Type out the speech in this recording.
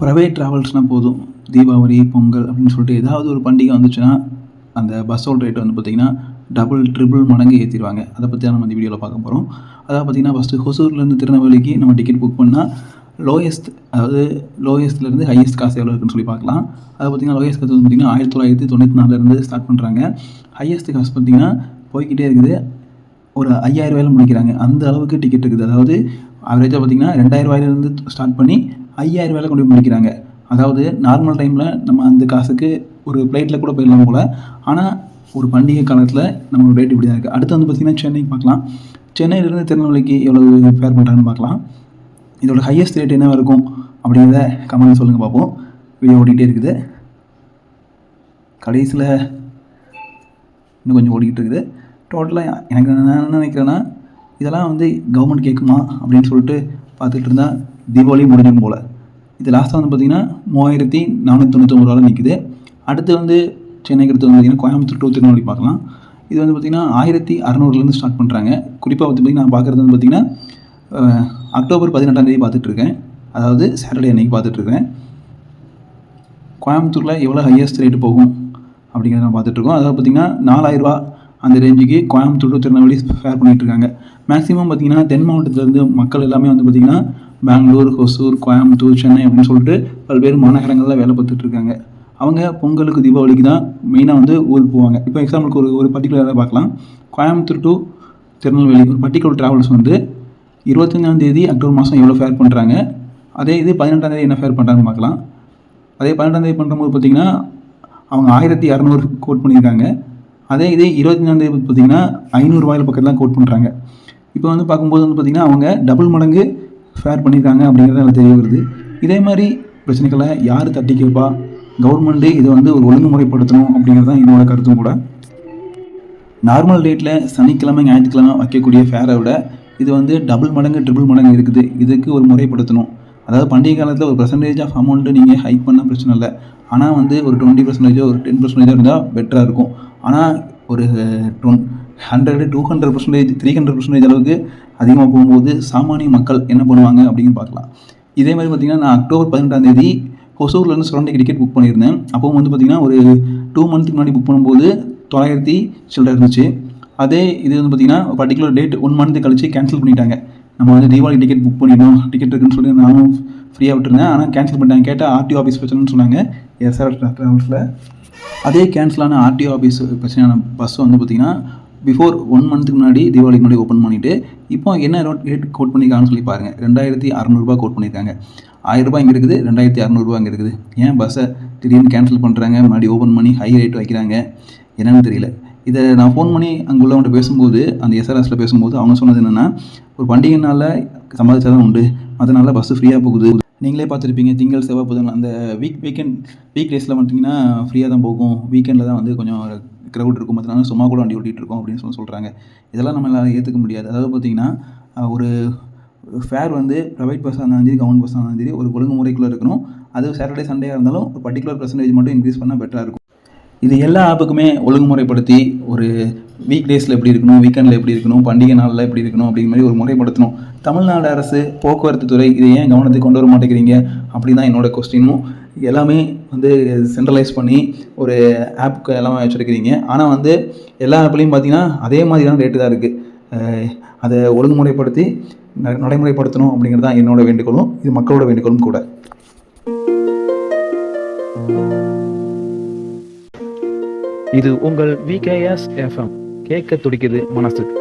Private ட்ராவல்ஸ்னால் போதும். தீபாவளி பொங்கல் அப்படின்னு சொல்லிட்டு ஏதாவது ஒரு பண்டிகை வந்துச்சுன்னா அந்த பஸ்ஸோட ரேட் வந்து பார்த்திங்கன்னா டபுள் ட்ரிபிள் மடங்கு ஏற்றிடுவாங்க அதை பற்றி தான் நம்ம இந்த வீடியோவில் பார்க்க போகிறோம் அதாவது பார்த்திங்கன்னா ஃபஸ்ட்டு ஹொசூர்லேருந்து திருநெல்வேலிக்கு நம்ம டிக்கெட் புக் பண்ணால் லோயஸ்ட் அதாவது லோயஸ்ட்லேருந்து ஹையஸ்ட் காசு எவ்வளோ இருக்குன்னு சொல்லி பார்க்கலாம். அதை பார்த்திங்கன்னா லோயஸ்ட் காசு வந்து பார்த்திங்கன்னா ஆயிரத்தி தொள்ளாயிரத்தி தொண்ணூற்றி நாலுலேருந்து ஸ்டார்ட் பண்ணுறாங்க ஹையஸ்ட் காசு பார்த்திங்கன்னா போய்க்கிட்டே இருக்குது. ஒரு ஐயாயிரம் ரூபாயில் முடிக்கிறாங்க. அந்த அளவுக்கு டிக்கெட் இருக்குது. அதாவது ஆவரேஜாக பார்த்தீங்கன்னா ரெண்டாயிரரூவாயிலேருந்து ஸ்டார்ட் பண்ணி ஐயாயிரம் கொண்டு போய் முடிக்கிறாங்க. அதாவது நார்மல் டைமில் நம்ம அந்த காசுக்கு ஒரு ஃப்ளைட்டில் கூட போயிடலாம் போல். ஆனால் ஒரு பண்டிகை காலத்தில் நம்மளோட ரேட் இப்படி தான் இருக்குது அடுத்து வந்து பார்த்திங்கன்னா சென்னைக்கு பார்க்கலாம். சென்னையிலேருந்து திருநெல்வேலிக்கு எவ்வளோ ஃபேர் பண்ணுறாங்கன்னு பார்க்கலாம். இதோட ஹையஸ்ட் ரேட் என்ன இருக்கும் அப்படிங்கிறத கமெண்ட் சொல்லுங்கள் பார்ப்போம். வீடியோ ஓடிக்கிட்டே இருக்குது. கடைசியில் இன்னும் கொஞ்சம் ஓடிக்கிட்டு இருக்குது. டோட்டலாக எனக்கு என்ன நினைக்கிறேன்னா இதெல்லாம் வந்து கவர்மெண்ட் கேட்குமா அப்படின்னு சொல்லிட்டு பார்த்துட்டு இருந்தால் தீபாவளி முடிஞ்சும் போல். இது லாஸ்ட்டாக வந்து பார்த்திங்கன்னா மூவாயிரத்தி நானூற்றி தொண்ணூத்தொம்பது ரூபாவில் நிற்குது அடுத்து வந்து சென்னைக்கு அடுத்து வந்து பார்த்திங்கன்னா கோயம்புத்தூர் டூ திருநெல்வேலி பார்க்கலாம். இது வந்து பார்த்திங்கன்னா ஆயிரத்தி அறநூறுலேருந்து ஸ்டார்ட் பண்ணுறாங்க குறிப்பாக வந்து பார்த்திங்கன்னா நான் பார்க்குறது வந்து பார்த்திங்கன்னா அக்டோபர் பதினெட்டாம் தேதி பார்த்துட்ருக்கேன் அதாவது சாட்டர்டே அன்னைக்கு பார்த்துட்ருக்கேன் கோயம்புத்தூரில் எவ்வளோ ஹையஸ்ட் ரேட்டு போகும் அப்படிங்கிறத நான் பார்த்துட்ருக்கோம் அதாவது பார்த்திங்கன்னா நாலாயிரரூபா அந்த ரேஞ்சுக்கு கோயம்புத்தூர் டு திருநெல்வேலி ஃபேர் பண்ணிகிட்ருக்காங்க மேக்ஸிமம் பார்த்திங்கன்னா தென் மாவட்டத்திலேருந்து மக்கள் எல்லாமே வந்து பார்த்திங்கன்னா பெங்களூர் ஹொசூர் கோயம்புத்தூர் சென்னை அப்படின்னு சொல்லிட்டு பல்வேறு மாநகரங்களில் வேலை பார்த்துட்டு இருக்காங்க. அவங்க பொங்கலுக்கு தீபாவளிக்கு தான் மெயினாக வந்து ஊருக்கு போவாங்க. இப்போ எக்ஸாம்பிளுக்கு ஒரு ஒரு பர்டிகுலராக பார்க்கலாம். கோயம்புத்தூர் டு திருநெல்வேலி ஒரு பர்டிகுலர் ட்ராவல்ஸ் வந்து இருபத்தஞ்சாம் தேதி அக்டோபர் மாதம் எவ்வளோ ஃபேர் பண்ணுறாங்க அதே இது பதினெட்டாம் தேதி என்ன ஃபேர் பண்ணுறாங்கன்னு பார்க்கலாம். அதே பன்னெண்டாம் தேதி பண்ணும்போது பார்த்தீங்கன்னா அவங்க ஆயிரத்தி இரநூறு கோட் பண்ணியிருக்காங்க. அதே இதே இருபத்தஞ்சாம் தேதி பார்த்தீங்கன்னா ஐநூறுரூவாயில் பக்கத்துலாம் கோட் பண்ணுறாங்க இப்போ வந்து பார்க்கும்போது வந்து பார்த்திங்கன்னா அவங்க டபுள் மடங்கு ஃபேர் பண்ணியிருக்காங்க அப்படிங்கிறது எனக்கு தெரிய வருது. இதே மாதிரி பிரச்சனைகளை யார் தட்டி கேட்பா கவர்மெண்ட்டு இதை வந்து ஒரு ஒழுங்குமுறைப்படுத்தணும் அப்படிங்கிறது தான் என்னோட கருத்தும் கூட. நார்மல் டேட்டில் சனிக்கிழமை ஞாயிற்றுக்கிழமை வைக்கக்கூடிய ஃபேரை விட இது வந்து டபுள் மடங்கு ட்ரிபிள் மடங்கு இருக்குது. இதுக்கு ஒரு முறைப்படுத்தணும். அதாவது பண்டிகை காலத்தில் ஒரு பர்சன்டேஜ் ஆஃப் அமௌண்ட்டு நீங்கள் ஹைக் பண்ணால் பிரச்சனை இல்லை. ஆனால் வந்து ஒரு டுவெண்ட்டி பர்சன்டேஜோ ஒரு டென் பர்சன்டேஜோ இருந்தால் பெட்டராக இருக்கும். ஆனால் ஒரு ton hundred two hundred percentage three hundred percentage அளவுக்கு அதிகமாக போகும்போது சாமானிய மக்கள் என்ன பண்ணுவாங்க அப்படின்னு பார்க்கலாம். இதே மாதிரி பார்த்தீங்கன்னா நான் அக்டோபர் பதினெட்டாம் தேதி ஹொசூர்லேருந்து சுரண்டைக்கு டிக்கெட் புக் பண்ணியிருந்தேன். அப்போ வந்து பார்த்திங்கன்னா ஒரு டூ மந்த்துக்கு முன்னாடி புக் பண்ணும்போது தொள்ளாயிரத்தி சில்லறை இருந்துச்சு. அதே இது வந்து பார்த்தீங்கன்னா பர்டிகுலர் டேட் ஒன் மந்த்து கழிச்சு கேன்சல் பண்ணிட்டாங்க. நம்ம வந்து தீபாவளி டிக்கெட் புக் பண்ணிடணும் டிக்கெட் இருக்குன்னு சொல்லி நானும் ஃப்ரீயாக விட்டுருந்தேன். ஆனால் கேன்சல் பண்ணிட்டாங்க. கேட்டால் ஆர்டிஓ ஆஃபீஸ் பிரச்சனைன்னு சொன்னாங்க. எஸ்ஆர் ட்ராவல்ஸில் அதே கேன்சலான ஆர்டிஓ ஆஃபீஸ் பிரச்சனையான பஸ் வந்து பார்த்திங்கன்னா பிஃபோர் ஒன் மந்த்துக்கு முன்னாடி தீபாவளிக்கு முன்னாடி ஓப்பன் பண்ணிவிட்டு இப்போ என்ன ரேட் கோட் பண்ணியிருக்காங்கன்னு சொல்லி பாருங்கள் ரெண்டாயிரத்தி அறநூறுபா கோட் பண்ணியிருக்காங்க ஆயிரரூபா இங்கே இருக்குது ரெண்டாயிரத்தி அறநூறுபா இங்கே இருக்குது. ஏன் பஸ்ஸை திடீர்னு கேன்சல் பண்ணுறாங்க முன்னாடி ஓப்பன் பண்ணி ஹை ரேட் வைக்கிறாங்க என்னன்னு தெரியல. இதை நான் ஃபோன் பண்ணி அங்கே உள்ளவங்கள்ட்ட பேசும்போது அந்த எஸ்ஆர்எஸில் பேசும்போது அவங்க சொன்னது என்னென்னா ஒரு பண்டிகை நாளில் சம்பாதிச்சா தான் உண்டு. அதனால் பஸ்ஸு ஃப்ரீயாக போகுது. நீங்களே பார்த்துருப்பீங்க திங்கள் செவ்வாய் புதன் அந்த வீக் வீக்கெண்ட் வீக் டேஸில் வந்துட்டிங்கன்னா ஃப்ரீயாக தான் போகும். வீக்கெண்டில் தான் வந்து கொஞ்சம் க்ரௌட் இருக்கும். மற்ற சும்மா கூட வண்டி ஓட்டிகிட்டு இருக்கோம் அப்படின்னு சொல்லி சொல்கிறாங்க இதெல்லாம் நம்ம எல்லாரும் ஏற்றுக்க முடியாது. அதாவது பார்த்திங்கன்னா ஒரு ஃபேர் வந்து ப்ரைவேட் பஸ்ஸாக இருந்தாலும் சரி கவர்மெண்ட் பஸ்ஸாக இருந்தாலும் சரி ஒரு ஒழுங்குமுறைக்குள்ளே இருக்கணும். அது சாட்டர்டே சண்டேயாக இருந்தாலும் ஒரு பர்டிகுலர் பர்சன்டேஜ் மட்டும் இன்க்ரீஸ் பண்ணால் பெட்டராக இருக்கும். இது எல்லா ஆப்புக்குமே ஒழுங்குமுறைப்படுத்தி ஒரு வீக் டேஸில் எப்படி இருக்கணும் வீக்கெண்டில் எப்படி இருக்கணும் பண்டிகை நாளில் எப்படி இருக்கணும் அப்படிங்கிற மாதிரி ஒரு முறைப்படுத்தணும். தமிழ்நாடு அரசு போக்குவரத்து துறை இதை ஏன் கவனத்துக்கு கொண்டு வர மாட்டேங்கிறீங்க? அப்படி தான் என்னோடய கொஸ்டினும் எல்லாமே வந்து சென்ட்ரலைஸ் பண்ணி ஒரு ஆப்க்கு எல்லாமே வச்சுருக்கிறீங்க. ஆனால் வந்து எல்லா ஆப்லேயும் பார்த்தீங்கன்னா அதே மாதிரியான ரேட்டு தான் இருக்குது அதை ஒழுங்குமுறைப்படுத்தி நடைமுறைப்படுத்தணும் அப்படிங்கிறது தான் என்னோட வேண்டுகோளும். இது மக்களோட வேண்டுகோளும் கூட. இது உங்கள் விகேஎஸ் எஃப்எம் கேட்க துடிக்குது மனசுக்கு